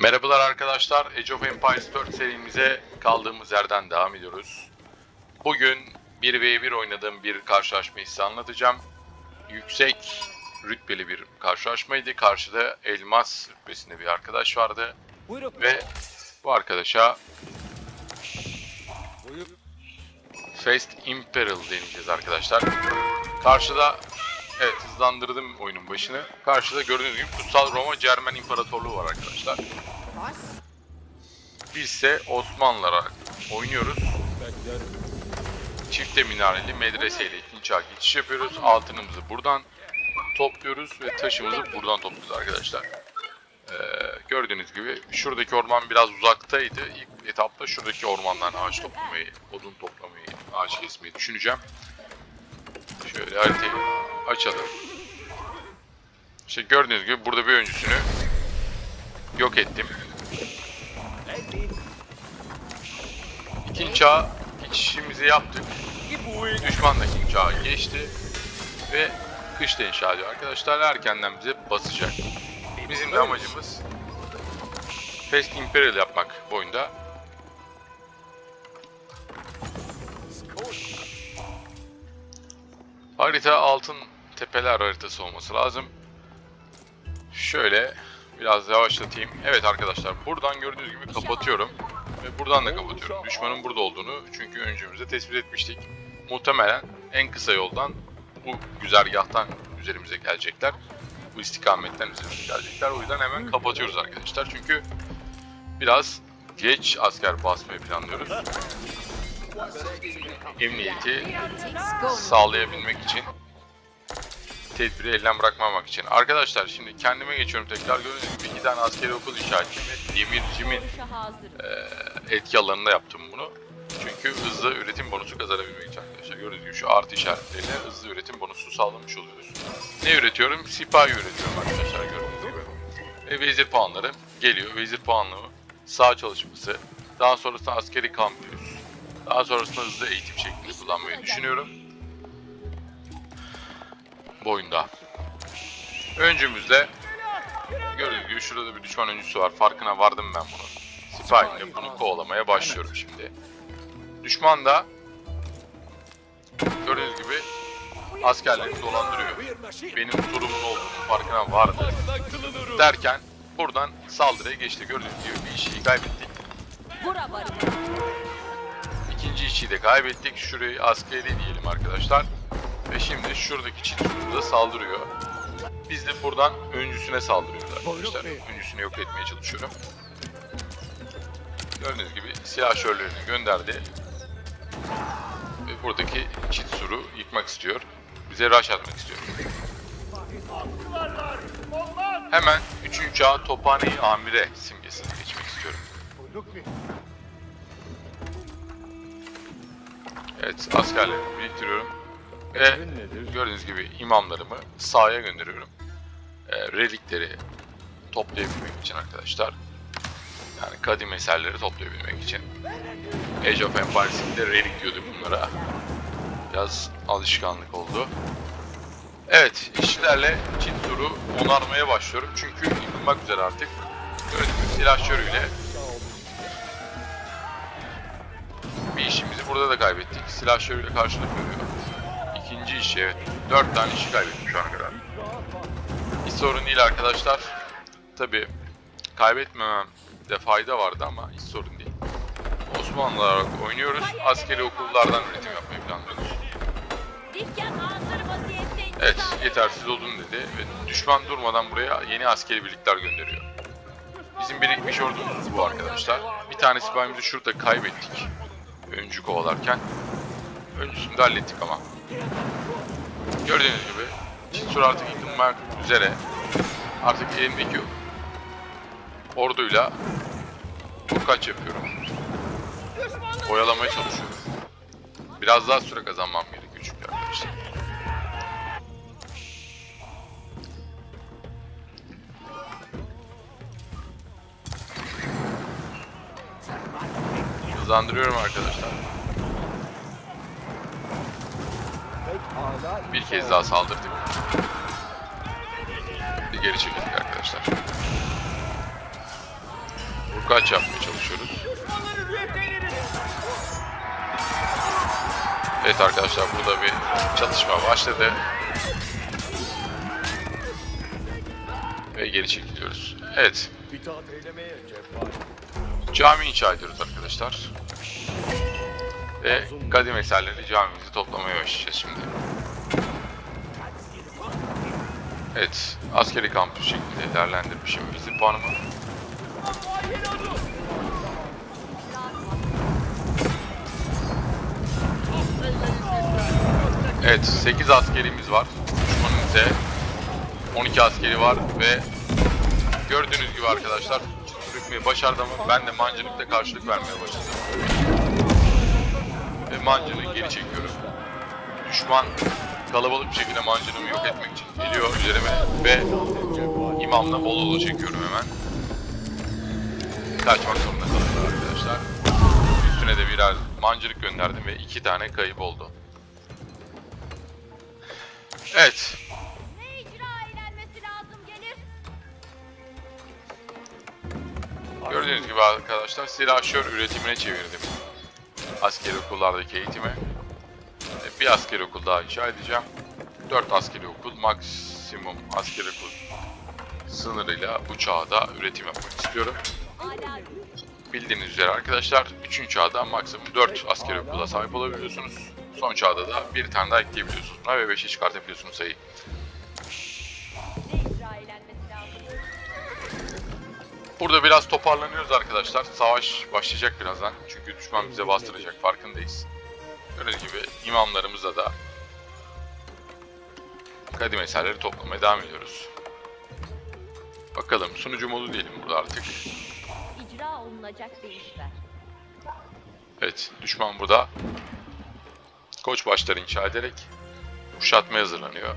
Merhabalar arkadaşlar. Age of Empires 4 serimize kaldığımız yerden devam ediyoruz. Bugün 1v1 oynadığım bir karşılaşmayı size anlatacağım. Yüksek rütbeli bir karşılaşmaydı. Karşıda elmas rütbesinde bir arkadaş vardı. Ve bu arkadaşa. Fast Imperial deneyeceğiz arkadaşlar. Karşıda evet hızlandırdım oyunun başını. Karşıda gördüğünüz gibi Kutsal Roma Cermen İmparatorluğu var arkadaşlar. Biz ise Osmanlılara oynuyoruz. Çifte minareli medreseyle ikinci çağ geçiş yapıyoruz. Altınımızı buradan topluyoruz ve taşımızı buradan topluyoruz arkadaşlar. Ee, gördüğünüz gibi şuradaki orman biraz uzaktaydı. İlk etapta şuradaki ormandan ağaç toplamayı, odun toplamayı, ağaç kesmeyi düşüneceğim. Şöyle haritayı açalım. İşte gördüğünüz gibi burada bir öncüsünü yok ettim. İkinci çağ geçişimizi yaptık. Düşman da ikinci çağa geçti. Ve kışta inşa ediyor. Arkadaşlar erkenden bize basacak. Bizim de amacımız Fast Imperial yapmak bu oyunda. Harita altın tepeler haritası olması lazım. Şöyle biraz yavaşlatayım. Evet arkadaşlar buradan gördüğünüz gibi kapatıyorum. Ve buradan da kapatıyorum. Düşmanın burada olduğunu çünkü öncümüzde tespit etmiştik. Muhtemelen en kısa yoldan bu güzergahtan üzerimize gelecekler. Bu istikametten üzerimize gelecekler. O yüzden hemen kapatıyoruz arkadaşlar. Çünkü biraz geç asker basmayı planlıyoruz. Emniyeti sağlayabilmek için tedbiri elden bırakmamak için. Arkadaşlar şimdi kendime geçiyorum tekrar gördüğünüz gibi iki tane askeri okul inşa ettim ve demircimin etki alanında yaptım bunu. Çünkü hızlı üretim bonusu kazanabilmek için arkadaşlar. Gördüğünüz gibi şu artı işaretleriyle hızlı üretim bonusu sağlamış oluyoruz. Ne üretiyorum? Sipahi üretiyorum arkadaşlar gördüğünüz gibi. Ve vezir puanları geliyor. Vezir puanlığı sağ çalışması. Daha sonrasında askeri kampüs. Daha sonrasında hızlı eğitim şeklinde kullanmayı düşünüyorum. Bu oyunda. Öncümüzde gördüğünüz gibi şurada bir düşman öncüsü var. Farkına vardım ben bunu. Sipahiyle bunu kovalamaya başlıyorum şimdi. Düşman da gördüğünüz gibi askerlerini dolandırıyor. Benim turumun olduğunu farkına vardı. Derken buradan saldırıya geçti. Gördüğünüz gibi bir işi kaybettik. İkinci işi de kaybettik. Şurayı askeri diyelim arkadaşlar. Ve şimdi şuradaki çiftçimize saldırıyor. Biz de buradan öncüsüne saldırıyoruz arkadaşlar. Öncüsünü yok etmeye çalışıyorum. Gördüğünüz gibi silahşörlerini gönderdi. Ve buradaki çit suru yıkmak istiyor. Bize rush atmak istiyor. Hemen 3. çağ Tophane-i Amire simgesine geçmek istiyorum. Evet askerlerimi biriktiriyorum. Ve gördüğünüz gibi imamlarımı sahaya gönderiyorum. Ee, relikleri toplayabilmek için arkadaşlar. Yani kadim eserleri toplayabilmek için. Age of Empires'inde relik diyorduk bunlara. Biraz alışkanlık oldu. Evet, işçilerle çit turu onarmaya başlıyorum. Çünkü yıkılmak üzere artık. Gördüğünüz silahşörüyle bir işimizi burada da kaybettik. Silahşörüyle karşılık veriyor. İkinci işi evet. Dört tane işi kaybettim şu ana kadar. Hiç sorun değil arkadaşlar. Tabi kaybetmememde fayda vardı ama hiç sorun değil. Osmanlı olarak oynuyoruz. Askeri okullardan üretim yapmayı planlıyoruz. Evet yetersiz oldun dedi ve düşman durmadan buraya yeni askeri birlikler gönderiyor. Bizim birikmiş ordumuz bu arkadaşlar. Bir tane sipahimizi şurada kaybettik. Öncü kovalarken. Öncüsünü de hallettik ama. Gördüğünüz gibi Çitsur artık yıkılmak üzere. Artık elimdeki orduyla kaç yapıyorum. Oyalamaya çalışıyorum. Biraz daha süre kazanmam gerekiyor çünkü arkadaşlar. Hızlandırıyorum arkadaşlar. Bir kez daha saldırdık. Bir geri çekildik arkadaşlar. Squat yapmaya çalışıyoruz. Evet arkadaşlar burada bir çatışma başladı. Ve geri çekiliyoruz. Evet. Cami inşa ediyoruz arkadaşlar. Ve kadim eserleri camimizi toplamaya başlayacağız şimdi. Evet, askeri kampüs şeklinde değerlendirmişim bizim puanımı. Evet, 8 askerimiz var. Düşmanın ise 12 askeri var ve gördüğünüz gibi arkadaşlar sürükmeyi başardım ama ben de mancınıkta karşılık vermeye başladım. Ve mancını geri çekiyorum. Düşman kalabalık bir şekilde mancınımı yok etmek için geliyor üzerime ve imamla bol bol çekiyorum hemen. Kaçmak zorunda kalıyorlar arkadaşlar. Üstüne de birer mancınık gönderdim ve iki tane kayıp oldu. Evet? Gördüğünüz gibi arkadaşlar silahşör üretimine çevirdim. Askeri okullardaki eğitimi. Bir askeri okul daha inşa edeceğim. 4 askeri okul maksimum askeri okul sınırıyla bu çağda üretim yapmak istiyorum. Bildiğiniz üzere arkadaşlar 3. çağda maksimum 4 askeri okula sahip olabiliyorsunuz. Son çağda da bir tane daha ekleyebiliyorsunuz. buna Ve 5'e çıkartabiliyorsunuz sayıyı. Burada biraz toparlanıyoruz arkadaşlar. Savaş başlayacak birazdan. Çünkü düşman bize bastıracak farkındayız. Gördüğünüz gibi imamlarımızla da kadim eserleri toplamaya devam ediyoruz. Bakalım sunucu modu diyelim burada artık. İcra olunacak bir işler. Evet düşman burada koç başları inşa ederek kuşatmaya hazırlanıyor.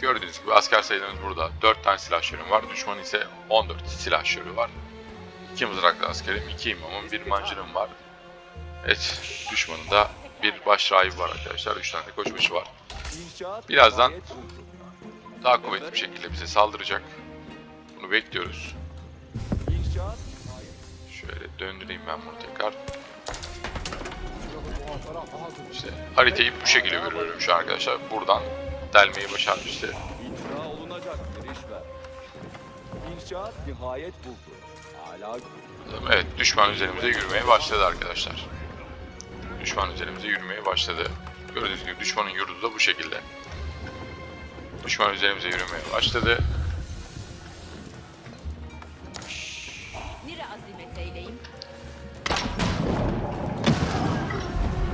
Gördüğünüz gibi asker sayılarımız burada. 4 tane silahşörüm var. Düşman ise 14 silahşörü var. 2 mızraklı askerim, 2 imamım, 1 mancınım var. Evet düşmanın da bir baş rahibi var arkadaşlar. 3 tane koçbaşı var. Birazdan. Daha kuvvetli bir şekilde bize saldıracak. Bunu bekliyoruz. Şöyle döndüreyim ben bunu tekrar. İşte haritayı bu şekilde görüyorum şu arkadaşlar. Buradan delmeyi başarmıştı. icra olunacak bir işler. İnşaat nihayet buldu. Hala Evet düşman üzerimize yürümeye başladı arkadaşlar. Düşman üzerimize yürümeye başladı. Gördüğünüz gibi düşmanın yurdu da bu şekilde. Düşman üzerimize yürümeye başladı.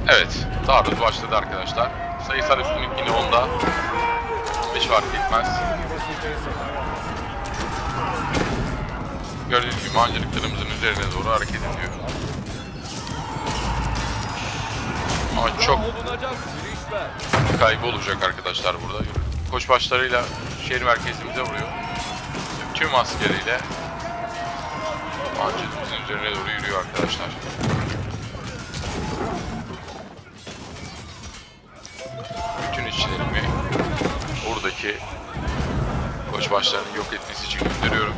Evet, taarruz başladı arkadaşlar. Sayısal üstünlük yine onda. 15 fark etmez. Gördüğünüz gibi mancınıklarımızın üzerine doğru hareket ediyor. Ama çok kaybı olacak arkadaşlar burada. Koç başlarıyla şehir merkezimize vuruyor. Tüm askeriyle mancınımızın üzerine doğru yürüyor arkadaşlar. Bütün işçilerimi buradaki koç başlarını yok etmesi için gönderiyorum.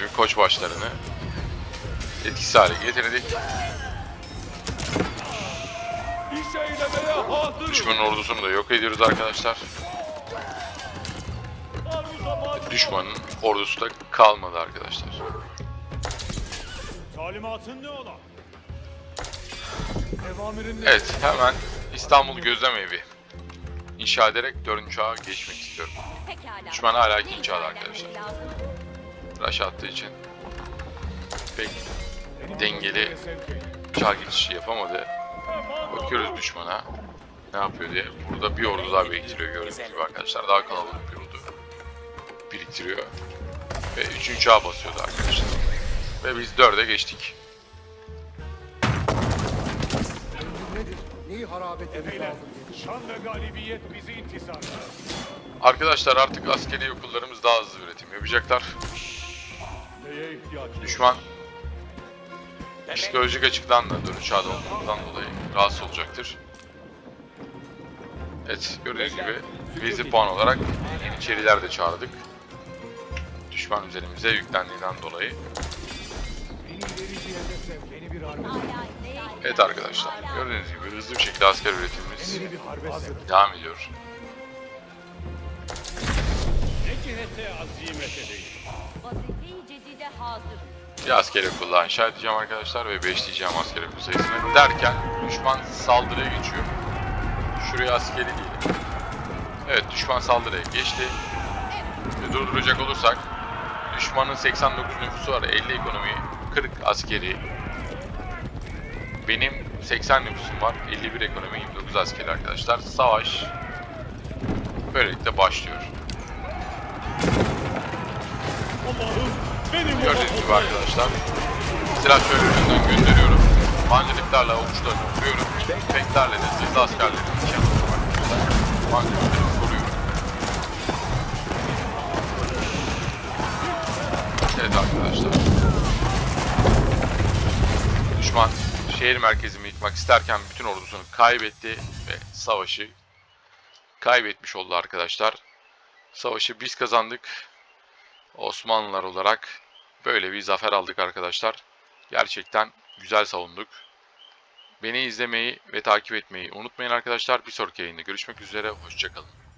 Gibi koç başlarını etkisiz hale getirdik. Düşmanın ordusunu da yok ediyoruz arkadaşlar. Düşmanın ordusu da kalmadı arkadaşlar. Talimatın ne ola? Evet hemen İstanbul Gözlem Evi inşa ederek 4. çağa geçmek istiyorum. Düşman hala ikinci çağda arkadaşlar. Rush attığı için pek dengeli çağ geçişi yapamadı. Bakıyoruz düşmana ne yapıyor diye. Burada bir ordu daha biriktiriyor gördüğünüz gibi arkadaşlar. Daha kalabalık bir ordu biriktiriyor. Ve 3. çağa basıyordu arkadaşlar. Ve biz 4'e geçtik. Arkadaşlar artık askeri okullarımız daha hızlı üretim yapacaklar. Düşman psikolojik açıdan da 4. çağda olmamızdan dolayı rahatsız olacaktır. Evet gördüğünüz gibi gizli puan olarak Yeniçeriler de çağırdık. Düşman üzerimize yüklendiğinden dolayı. Evet arkadaşlar gördüğünüz gibi hızlı bir şekilde asker üretimimiz devam ediyor. Ne cihete azimet edeyim. Vazife-i cedide hazır. Bir asker okulda inşa edeceğim arkadaşlar ve beşleyeceğim asker okul sayısını derken düşman saldırıya geçiyor. Şuraya askeri değil. Evet düşman saldırıya geçti. Ve durduracak olursak düşmanın 89 nüfusu var 50 ekonomi 40 askeri. Benim 80 nüfusum var 51 ekonomi 29 askeri arkadaşlar. Savaş böylelikle başlıyor. Gördüğünüz gibi arkadaşlar. Silah şöyle önünden gönderiyorum. Mancınıklarla okçularını vuruyorum. Tüfeklerle de zırhlı askerlerin nişanlıyorum arkadaşlar. Mancınıkları koruyorum. Evet arkadaşlar. Düşman şehir merkezimi yıkmak isterken bütün ordusunu kaybetti ve savaşı kaybetmiş oldu arkadaşlar. Savaşı biz kazandık. Osmanlılar olarak böyle bir zafer aldık arkadaşlar. Gerçekten güzel savunduk. Beni izlemeyi ve takip etmeyi unutmayın arkadaşlar. Bir sonraki yayında görüşmek üzere. Hoşçakalın.